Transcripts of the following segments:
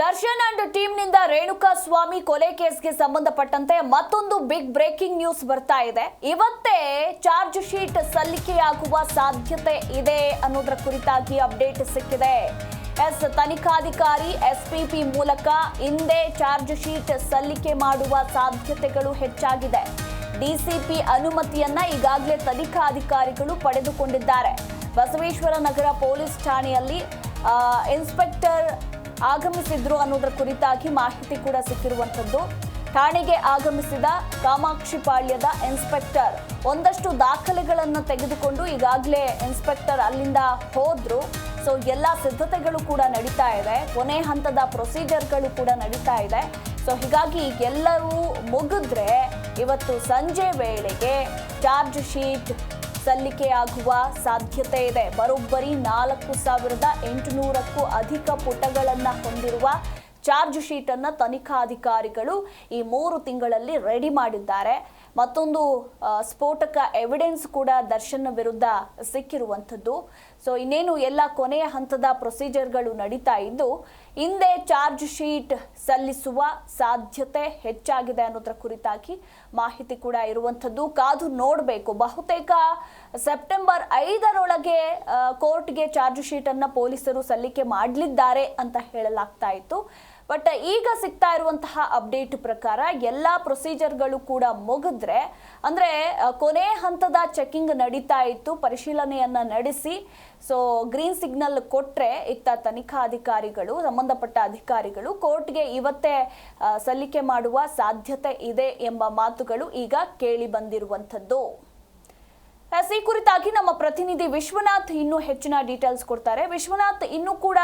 Darshan and ಟೀಮ್ನಿಂದ ರೇಣುಕಾ ಸ್ವಾಮಿ ಕೊಲೆ ಕೇಸ್ಗೆ ಸಂಬಂಧಪಟ್ಟಂತೆ ಮತ್ತೊಂದು ಬಿಗ್ ಬ್ರೇಕಿಂಗ್ ನ್ಯೂಸ್ ಬರ್ತಾ ಇದೆ. ಇವತ್ತೇ ಚಾರ್ಜ್ ಶೀಟ್ ಸಲ್ಲಿಕೆಯಾಗುವ ಸಾಧ್ಯತೆ ಇದೆ ಅನ್ನೋದರ ಕುರಿತಾಗಿ ಅಪ್ಡೇಟ್ ಸಿಕ್ಕಿದೆ. ಎಸ್, ತನಿಖಾಧಿಕಾರಿ ಎಸ್ಪಿಪಿ ಮೂಲಕ ಹಿಂದೆ ಚಾರ್ಜ್ ಶೀಟ್ ಸಲ್ಲಿಕೆ ಮಾಡುವ ಸಾಧ್ಯತೆಗಳು ಹೆಚ್ಚಾಗಿದೆ. ಡಿಸಿಪಿ ಅನುಮತಿಯನ್ನ ಈಗಾಗಲೇ ತನಿಖಾಧಿಕಾರಿಗಳು ಪಡೆದುಕೊಂಡಿದ್ದಾರೆ. ಬಸವೇಶ್ವರ ನಗರ ಪೊಲೀಸ್ ಠಾಣೆಯಲ್ಲಿ ಇನ್ಸ್ಪೆಕ್ಟರ್ ಆಗಮಿಸಿದ್ರು ಅನ್ನೋದರ ಕುರಿತಾಗಿ ಮಾಹಿತಿ ಕೂಡ ಸಿಕ್ಕಿರುವಂಥದ್ದು. ಠಾಣೆಗೆ ಆಗಮಿಸಿದ ಕಾಮಾಕ್ಷಿ ಪಾಳ್ಯದ ಇನ್ಸ್ಪೆಕ್ಟರ್ ಒಂದಷ್ಟು ದಾಖಲೆಗಳನ್ನು ತೆಗೆದುಕೊಂಡು ಈಗಾಗಲೇ ಇನ್ಸ್ಪೆಕ್ಟರ್ ಅಲ್ಲಿಂದ ಹೋದ್ರು. ಸೊ ಎಲ್ಲ ಸಿದ್ಧತೆಗಳು ಕೂಡ ನಡೀತಾ ಇದೆ. ಕೊನೆ ಹಂತದ ಪ್ರೊಸೀಜರ್ಗಳು ಕೂಡ ನಡೀತಾ ಇದೆ. ಸೊ ಹೀಗಾಗಿ ಎಲ್ಲವೂ ಮುಗಿದ್ರೆ ಇವತ್ತು ಸಂಜೆ ವೇಳೆಗೆ ಚಾರ್ಜ್ ಶೀಟ್ ಸಲ್ಲಿಕೆಯಾಗುವ ಸಾಧ್ಯತೆ ಇದೆ. ಬರೋಬ್ಬರಿ ನಾಲ್ಕು ಸಾವಿರದ ಎಂಟುನೂರಕ್ಕೂ ಅಧಿಕ ಪುಟಗಳನ್ನು ಹೊಂದಿರುವ ಚಾರ್ಜ್ ಶೀಟ್ ಅನ್ನ ತನಿಖಾಧಿಕಾರಿಗಳು ಈ ಮೂರು ತಿಂಗಳಲ್ಲಿ ರೆಡಿ ಮಾಡಿದ್ದಾರೆ. ಮತ್ತೊಂದು ಸ್ಫೋಟಕ ಎವಿಡೆನ್ಸ್ ಕೂಡ ದರ್ಶನ್ ವಿರುದ್ಧ ಸಿಕ್ಕಿರುವಂಥದ್ದು. ಸೊ ಇನ್ನೇನು ಎಲ್ಲ ಕೊನೆಯ ಹಂತದ ಪ್ರೊಸೀಜರ್ಗಳು ನಡೀತಾ ಇದ್ದು, ಹಿಂದೆ ಚಾರ್ಜ್ ಶೀಟ್ ಸಲ್ಲಿಸುವ ಸಾಧ್ಯತೆ ಹೆಚ್ಚಾಗಿದೆ ಅನ್ನೋದ್ರ ಕುರಿತಾಗಿ ಮಾಹಿತಿ ಕೂಡ ಇರುವಂಥದ್ದು. ಕಾದು ನೋಡಬೇಕು. ಬಹುತೇಕ ಸೆಪ್ಟೆಂಬರ್ ಐದರೊಳಗೆ ಕೋರ್ಟ್ಗೆ ಚಾರ್ಜ್ ಶೀಟ್ ಅನ್ನ ಪೊಲೀಸರು ಸಲ್ಲಿಕೆ ಮಾಡಲಿದ್ದಾರೆ ಅಂತ ಹೇಳಲಾಗ್ತಾ ಇತ್ತು. ಬಟ್ ಈಗ ಸಿಗ್ತಾ ಇರುವಂತಹ ಅಪ್ಡೇಟ್ ಪ್ರಕಾರ ಎಲ್ಲ ಪ್ರೊಸೀಜರ್ಗಳು ಕೂಡ ಮುಗಿದ್ರೆ, ಅಂದ್ರೆ ಕೊನೆ ಹಂತದ ಚೆಕಿಂಗ್ ನಡೀತಾ ಇತ್ತು, ಪರಿಶೀಲನೆಯನ್ನ ನಡೆಸಿ. ಸೊ ಗ್ರೀನ್ ಸಿಗ್ನಲ್ ಕೊಟ್ರೆ ಇತ್ತ ತನಿಖಾ ಅಧಿಕಾರಿಗಳು, ಸಂಬಂಧಪಟ್ಟ ಅಧಿಕಾರಿಗಳು ಕೋರ್ಟ್ಗೆ ಇವತ್ತೇ ಸಲ್ಲಿಕೆ ಮಾಡುವ ಸಾಧ್ಯತೆ ಇದೆ ಎಂಬ ಮಾತುಗಳು ಈಗ ಕೇಳಿ ಬಂದಿರುವಂಥದ್ದು. ಎಸ್, ಈ ಕುರಿತಾಗಿ ನಮ್ಮ ಪ್ರತಿನಿಧಿ ವಿಶ್ವನಾಥ್ ಇನ್ನೂ ಹೆಚ್ಚಿನ ಡೀಟೇಲ್ಸ್ ಕೊಡ್ತಾರೆ. ವಿಶ್ವನಾಥ್ ಇನ್ನೂ ಕೂಡ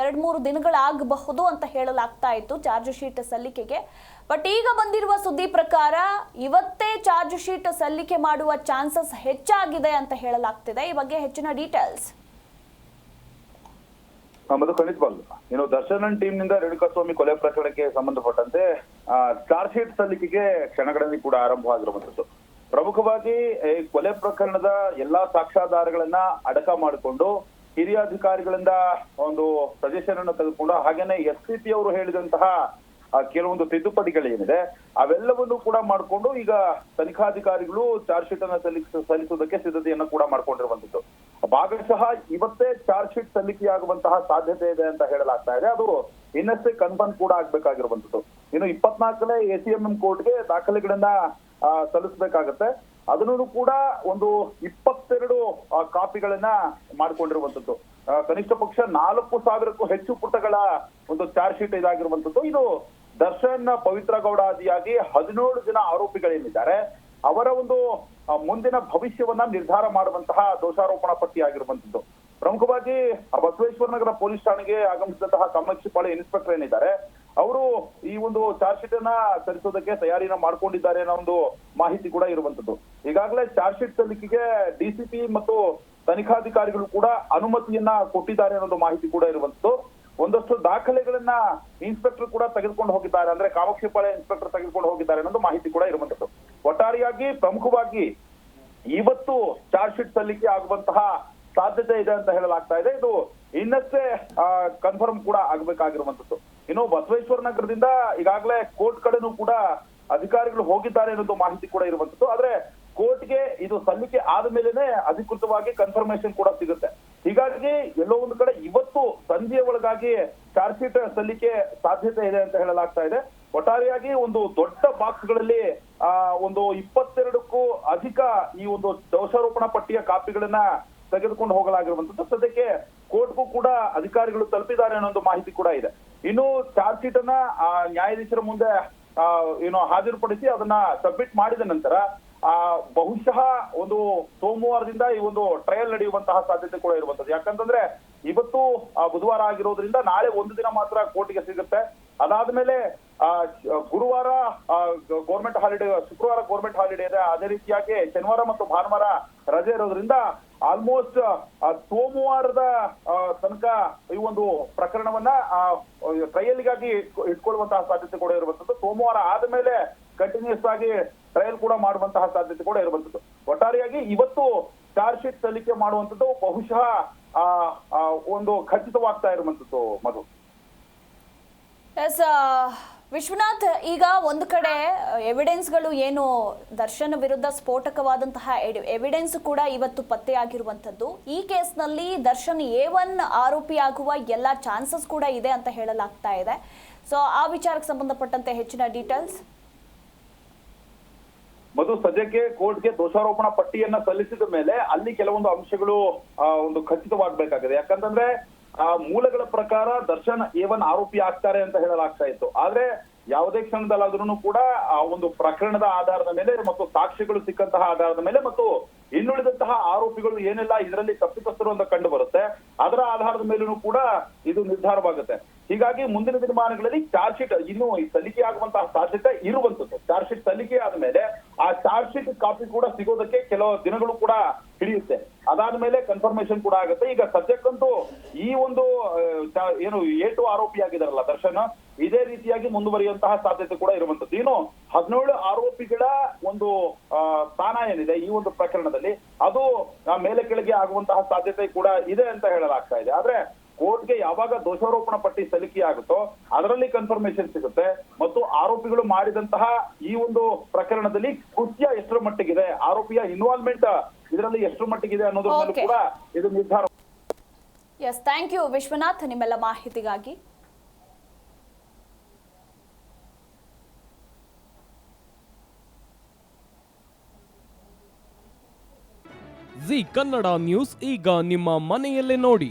ಎರಡ್ ಮೂರು ದಿನಗಳಾಗಬಹುದು ಅಂತ ಹೇಳಲಾಗ್ತಾ ಇತ್ತು ಚಾರ್ಜ್ ಶೀಟ್ ಸಲ್ಲಿಕೆಗೆ. ಬಟ್ ಈಗ ಬಂದಿರುವ ಸುದ್ದಿ ಪ್ರಕಾರ ಇವತ್ತೇ ಚಾರ್ಜ್ ಶೀಟ್ ಸಲ್ಲಿಕೆ ಮಾಡುವ ಚಾನ್ಸಸ್ ಹೆಚ್ಚಾಗಿದೆ ಅಂತ ಹೇಳಲಾಗ್ತಿದೆ. ಈ ಬಗ್ಗೆ ಹೆಚ್ಚಿನ ಡೀಟೇಲ್ಸ್ ನಮ್ಮದು ಖಂಡಿತವಾಗ್ಲು ಇನ್ನು ದರ್ಶನ್ ಟೀಮ್ನಿಂದ ರೇಣುಕಾಸ್ವಾಮಿ ಕೊಲೆ ಪ್ರಕರಣಕ್ಕೆ ಸಂಬಂಧಪಟ್ಟಂತೆ ಚಾರ್ಜ್ ಶೀಟ್ ಸಲ್ಲಿಕೆಗೆ ಕ್ಷಣಗಳಲ್ಲಿ ಕೂಡ ಆರಂಭವಾಗಿರುವಂತದ್ದು ಪ್ರಮುಖವಾಗಿ ಈ ಕೊಲೆ ಪ್ರಕರಣದ ಎಲ್ಲಾ ಸಾಕ್ಷ್ಯಾಧಾರಗಳನ್ನ ಅಡಕ ಮಾಡಿಕೊಂಡು, ಹಿರಿಯ ಅಧಿಕಾರಿಗಳಿಂದ ಒಂದು ಸಜೆಷನ್ ಅನ್ನು ತೆಗೆದುಕೊಂಡು, ಹಾಗೇನೆ ಎಸ್ ಸಿ ಪಿ ಅವರು ಹೇಳಿದಂತಹ ಕೆಲವೊಂದು ತಿದ್ದುಪಡಿಗಳೇನಿದೆ, ಅವೆಲ್ಲವನ್ನು ಕೂಡ ಮಾಡಿಕೊಂಡು, ಈಗ ತನಿಖಾಧಿಕಾರಿಗಳು ಚಾರ್ಜ್ ಶೀಟ್ ಅನ್ನು ಸಲ್ಲಿಸ, ಸಲ್ಲಿಸುವುದಕ್ಕೆ ಸಿದ್ಧತೆಯನ್ನು ಕೂಡ ಮಾಡ್ಕೊಂಡಿರುವಂತದ್ದು ಭಾಗಶಃ ಇವತ್ತೇ ಚಾರ್ಜ್ ಶೀಟ್ ಸಲ್ಲಿಕೆಯಾಗುವಂತಹ ಸಾಧ್ಯತೆ ಇದೆ ಅಂತ ಹೇಳಲಾಗ್ತಾ ಇದೆ. ಅದು ಇನ್ನಷ್ಟೇ ಕನ್ಫರ್ಮ್ ಕೂಡ ಆಗ್ಬೇಕಾಗಿರುವಂತದ್ದು ಇನ್ನು ಇಪ್ಪತ್ನಾಲ್ಕನೇ ಎ ಸಿ ಎಂ ಎಂ ಕೋರ್ಟ್ಗೆ ದಾಖಲೆಗಳನ್ನ ಸಲ್ಲಿಸಬೇಕಾಗತ್ತೆ. ಅದನ್ನು ಕೂಡ ಒಂದು ಇಪ್ಪತ್ತೆರಡು ಕಾಪಿಗಳನ್ನ ಮಾಡಿಕೊಂಡಿರುವಂತದ್ದು ಕನಿಷ್ಠ ಪಕ್ಷ ನಾಲ್ಕು ಸಾವಿರಕ್ಕೂ ಹೆಚ್ಚು ಪುಟಗಳ ಒಂದು ಚಾರ್ಜ್ ಶೀಟ್ ಇದಾಗಿರುವಂತದ್ದು ಇದು ದರ್ಶನ್ ಪವಿತ್ರ ಗೌಡ ಆದಿಯಾಗಿ ಹದಿನೇಳು ಜನ ಆರೋಪಿಗಳೇನಿದ್ದಾರೆ, ಅವರ ಒಂದು ಮುಂದಿನ ಭವಿಷ್ಯವನ್ನ ನಿರ್ಧಾರ ಮಾಡುವಂತಹ ದೋಷಾರೋಪಣಾ ಪಟ್ಟಿ ಆಗಿರುವಂತದ್ದು ಪ್ರಮುಖವಾಗಿ ಬಸವೇಶ್ವರ ನಗರ ಪೊಲೀಸ್ ಠಾಣೆಗೆ ಆಗಮಿಸಿದಂತಹ ಕಾಮಾಕ್ಷಿಪಾಳೆ ಇನ್ಸ್ಪೆಕ್ಟರ್ ಏನಿದ್ದಾರೆ ಅವರು ಈ ಒಂದು ಚಾರ್ಜ್ ಶೀಟ್ ಅನ್ನ ಸಲ್ಲಿಸೋದಕ್ಕೆ ತಯಾರಿನ ಮಾಡ್ಕೊಂಡಿದ್ದಾರೆ ಅನ್ನೋ ಒಂದು ಮಾಹಿತಿ ಕೂಡ ಇರುವಂತದ್ದು ಈಗಾಗಲೇ ಚಾರ್ಜ್ ಶೀಟ್ ಸಲ್ಲಿಕೆಗೆ ಡಿಸಿಪಿ ಮತ್ತು ತನಿಖಾಧಿಕಾರಿಗಳು ಕೂಡ ಅನುಮತಿಯನ್ನ ಕೊಟ್ಟಿದ್ದಾರೆ ಅನ್ನೋ ಮಾಹಿತಿ ಕೂಡ ಇರುವಂತದ್ದು ಒಂದಷ್ಟು ದಾಖಲೆಗಳನ್ನ ಇನ್ಸ್ಪೆಕ್ಟರ್ ಕೂಡ ತೆಗೆದುಕೊಂಡು ಹೋಗಿದ್ದಾರೆ. ಅಂದ್ರೆ ಕಾಮಕ್ಷಿಪಾಳೆ ಇನ್ಸ್ಪೆಕ್ಟರ್ ತೆಗೆದುಕೊಂಡು ಹೋಗಿದ್ದಾರೆ ಅನ್ನೋದು ಮಾಹಿತಿ ಕೂಡ ಇರುವಂತದ್ದು ಒಟ್ಟಾರೆಯಾಗಿ ಪ್ರಮುಖವಾಗಿ ಇವತ್ತು ಚಾರ್ಜ್ ಶೀಟ್ ಸಲ್ಲಿಕೆ ಆಗುವಂತಹ ಸಾಧ್ಯತೆ ಇದೆ ಅಂತ ಹೇಳಲಾಗ್ತಾ ಇದೆ. ಇದು ಇನ್ನಷ್ಟೇ ಕನ್ಫರ್ಮ್ ಕೂಡ ಆಗ್ಬೇಕಾಗಿರುವಂತದ್ದು ಇನ್ನು ಬಸವೇಶ್ವರ ನಗರದಿಂದ ಈಗಾಗಲೇ ಕೋರ್ಟ್ ಕಡೆನೂ ಕೂಡ ಅಧಿಕಾರಿಗಳು ಹೋಗಿದ್ದಾರೆ ಅನ್ನೋದು ಮಾಹಿತಿ ಕೂಡ ಇರುವಂತದ್ದು ಆದ್ರೆ ಕೋರ್ಟ್ಗೆ ಇದು ಸಲ್ಲಿಕೆ ಆದ ಮೇಲೆನೆ ಅಧಿಕೃತವಾಗಿ ಕನ್ಫರ್ಮೇಶನ್ ಕೂಡ ಸಿಗುತ್ತೆ. ಹೀಗಾಗಿ ಎಲ್ಲೋ ಒಂದು ಕಡೆ ಇವತ್ತು ಸಂಜೆಯ ಒಳಗಾಗಿ ಚಾರ್ಜ್ ಶೀಟ್ ಸಲ್ಲಿಕೆ ಸಾಧ್ಯತೆ ಇದೆ ಅಂತ ಹೇಳಲಾಗ್ತಾ ಇದೆ. ಒಟ್ಟಾರೆಯಾಗಿ ಒಂದು ದೊಡ್ಡ ಬಾಕ್ಸ್ಗಳಲ್ಲಿ, ಆ, ಒಂದು ಇಪ್ಪತ್ತೆರಡಕ್ಕೂ ಅಧಿಕ ಈ ಒಂದು ದೋಷಾರೋಪಣಾ ಪಟ್ಟಿಯ ಕಾಪಿಗಳನ್ನ ತೆಗೆದುಕೊಂಡು ಹೋಗಲಾಗಿರುವಂತದ್ದು ಸದ್ಯಕ್ಕೆ ಕೋರ್ಟ್ಗೂ ಕೂಡ ಅಧಿಕಾರಿಗಳು ತಲುಪಿದ್ದಾರೆ ಅನ್ನೋ ಒಂದು ಮಾಹಿತಿ ಕೂಡ ಇದೆ. ಇನ್ನು ಚಾರ್ಜ್ ಶೀಟ್ ಅನ್ನ ನ್ಯಾಯಾಧೀಶರ ಮುಂದೆ ಏನು ಹಾಜರುಪಡಿಸಿ ಅದನ್ನ ಸಬ್ಮಿಟ್ ಮಾಡಿದ ನಂತರ ಆ ಬಹುಶಃ ಒಂದು ಸೋಮವಾರದಿಂದ ಈ ಒಂದು ಟ್ರಯಲ್ ನಡೆಯುವಂತಹ ಸಾಧ್ಯತೆ ಕೂಡ ಇರುವಂತದ್ದು ಯಾಕಂತಂದ್ರೆ ಇವತ್ತು ಬುಧವಾರ ಆಗಿರೋದ್ರಿಂದ ನಾಳೆ ಒಂದು ದಿನ ಮಾತ್ರ ಕೋರ್ಟ್ಗೆ ಸಿಗುತ್ತೆ. ಅದಾದ್ಮೇಲೆ ಆ, ಗುರುವಾರ ಗೌರ್ಮೆಂಟ್ ಹಾಲಿಡೇ ಶುಕ್ರವಾರ ಗೌರ್ಮೆಂಟ್ ಹಾಲಿಡೇ ಇದೆ. ಅದೇ ರೀತಿಯಾಗಿ ಶನಿವಾರ ಮತ್ತು ಭಾನುವಾರ ರಜೆ ಇರೋದ್ರಿಂದ ಆಲ್ಮೋಸ್ಟ್ ಸೋಮವಾರದ ತನಕ ಈ ಒಂದು ಪ್ರಕರಣವನ್ನ ಟ್ರಯಲ್ಗಾಗಿ ಇಟ್ಕೊಳ್ಳುವಂತಹ ಸಾಧ್ಯತೆ ಕೂಡ ಇರುವಂತದ್ದು ಸೋಮವಾರ ಆದ್ಮೇಲೆ ಕಂಟಿನ್ಯೂಸ್ ಆಗಿ ಟ್ರಯಲ್ ಕೂಡ ಮಾಡುವಂತಹ ಸಾಧ್ಯತೆ ಕೂಡ ಇರುವಂತದ್ದು ಒಟ್ಟಾರೆಯಾಗಿ ಇವತ್ತು ಚಾರ್ಜ್ ಶೀಟ್ ಸಲ್ಲಿಕೆ ಮಾಡುವಂತದ್ದು ಬಹುಶಃ ಆ, ಒಂದು ಖಚಿತವಾಗ್ತಾ ಇರುವಂತದ್ದು ಮಧು. ಎಸ್ ವಿಶ್ವನಾಥ್, ಈಗ ಒಂದು ಕಡೆ ಎವಿಡೆನ್ಸ್ಗಳು ಏನು ದರ್ಶನ್ ವಿರುದ್ಧ ಸ್ಫೋಟಕವಾದಂತಹ ಎವಿಡೆನ್ಸ್ ಕೂಡ ಇವತ್ತು ಪತ್ತೆಯಾಗಿರುವಂಥದ್ದು. ಈ ಕೇಸ್ನಲ್ಲಿ ದರ್ಶನ್ ಎ ಒನ್ ಆರೋಪಿಯಾಗುವ ಎಲ್ಲ ಚಾನ್ಸಸ್ ಕೂಡ ಇದೆ ಅಂತ ಹೇಳಲಾಗ್ತಾ ಇದೆ. ಸೊ ಆ ವಿಚಾರಕ್ಕೆ ಸಂಬಂಧಪಟ್ಟಂತೆ ಹೆಚ್ಚಿನ ಡೀಟೇಲ್ಸ್ ಮತ್ತು ಸದ್ಯಕ್ಕೆ ಕೋರ್ಟ್ಗೆ ದೋಷಾರೋಪಣಾ ಪಟ್ಟಿಯನ್ನ ಸಲ್ಲಿಸಿದ ಮೇಲೆ ಅಲ್ಲಿ ಕೆಲವೊಂದು ಅಂಶಗಳು ಒಂದು ಖಚಿತವಾಗಬೇಕಾಗಿದೆ. ಯಾಕಂತಂದ್ರೆ ಆ ಮೂಲಗಳ ಪ್ರಕಾರ ದರ್ಶನ್ ಏವನ್ ಆರೋಪಿ ಆಗ್ತಾರೆ ಅಂತ ಹೇಳಲಾಗ್ತಾ ಇತ್ತು. ಆದ್ರೆ ಯಾವುದೇ ಕ್ಷಣದಲ್ಲಾದ್ರೂ ಕೂಡ ಆ ಒಂದು ಪ್ರಕರಣದ ಆಧಾರದ ಮೇಲೆ ಮತ್ತು ಸಾಕ್ಷಿಗಳು ಸಿಕ್ಕಂತಹ ಆಧಾರದ ಮೇಲೆ ಮತ್ತು ಇನ್ನುಳಿದಂತಹ ಆರೋಪಿಗಳು ಏನೆಲ್ಲ, ಇದರಲ್ಲಿ ತಪ್ಪಿತಸ್ಥರು ಅಂತ ಕಂಡು ಬರುತ್ತೆ. ಅದರ ಆಧಾರದ ಮೇಲೂ ಕೂಡ ಇದು ನಿರ್ಧಾರವಾಗುತ್ತೆ. ಹೀಗಾಗಿ ಮುಂದಿನ ದಿನಮಾನಗಳಲ್ಲಿ ಚಾರ್ಜ್ ಶೀಟ್ ಇನ್ನು ಸಲ್ಲಿಕೆ ಆಗುವಂತಹ ಸಾಧ್ಯತೆ ಇರುವಂತದ್ದು ಚಾರ್ಜ್ ಶೀಟ್ ಸಲ್ಲಿಕೆ ಆದ್ಮೇಲೆ ಆ ಚಾರ್ಜ್ ಶೀಟ್ ಕಾಪಿ ಕೂಡ ಸಿಗೋದಕ್ಕೆ ಕೆಲವು ದಿನಗಳು ಕೂಡ ಹಿಡಿಯುತ್ತೆ. ಅದಾದ ಮೇಲೆ ಕನ್ಫರ್ಮೇಶನ್ ಕೂಡ ಆಗುತ್ತೆ. ಈಗ ಸದ್ಯಕ್ಕಂತೂ ಈ ಒಂದು ಏನು ಏಟು ಆರೋಪಿ ಆಗಿದಾರಲ್ಲ ದರ್ಶನ್, ಇದೇ ರೀತಿಯಾಗಿ ಮುಂದುವರಿಯುವಂತಹ ಸಾಧ್ಯತೆ ಕೂಡ ಇರುವಂತದ್ದು ಇನ್ನು ಹದಿನೇಳು ಆರೋಪಿಗಳ ಒಂದು ಸ್ಥಾನ ಏನಿದೆ ಈ ಒಂದು ಪ್ರಕರಣದಲ್ಲಿ, ಅದು ಮೇಲೆ ಕೆಳಗೆ ಆಗುವಂತಹ ಸಾಧ್ಯತೆ ಕೂಡ ಇದೆ ಅಂತ ಹೇಳಲಾಗ್ತಾ ಇದೆ. ಆದ್ರೆ ಕೋರ್ಟ್ಗೆ ಯಾವಾಗ ದೋಷಾರೋಪಣ ಪಟ್ಟಿ ಸಲ್ಲಿಕೆ ಆಗುತ್ತೋ ಅದರಲ್ಲಿ ಕನ್ಫರ್ಮೇಶನ್ ಸಿಗುತ್ತೆ. ಮತ್ತು ಆರೋಪಿಗಳು ಮಾಡಿದಂತಹ ಈ ಒಂದು ಪ್ರಕರಣದಲ್ಲಿ ಕೃತ್ಯ ಎಷ್ಟರ ಮಟ್ಟಿಗಿದೆ ಆರೋಪಿಯ ಇನ್ವಾಲ್ವ್ಮೆಂಟ್ ಇದರಲ್ಲಿ ಎಷ್ಟರ ಮಟ್ಟಿಗಿದೆ ಅನ್ನೋದ್ರ ಮೇಲೆ. ಕೂಡ ಇದು ನಿರ್ಧಾರ ಎಸ್ ಥ್ಯಾಂಕ್ ಯು ವಿಶ್ವನಾಥ್. ನಿಮ್ಮೆಲ್ಲ ಮಾಹಿತಿಗಾಗಿ. ಜಿ ಕನ್ನಡ ನ್ಯೂಸ್ ಈಗ ನಿಮ್ಮ ಮನೆಯಲ್ಲೇ ನೋಡಿ.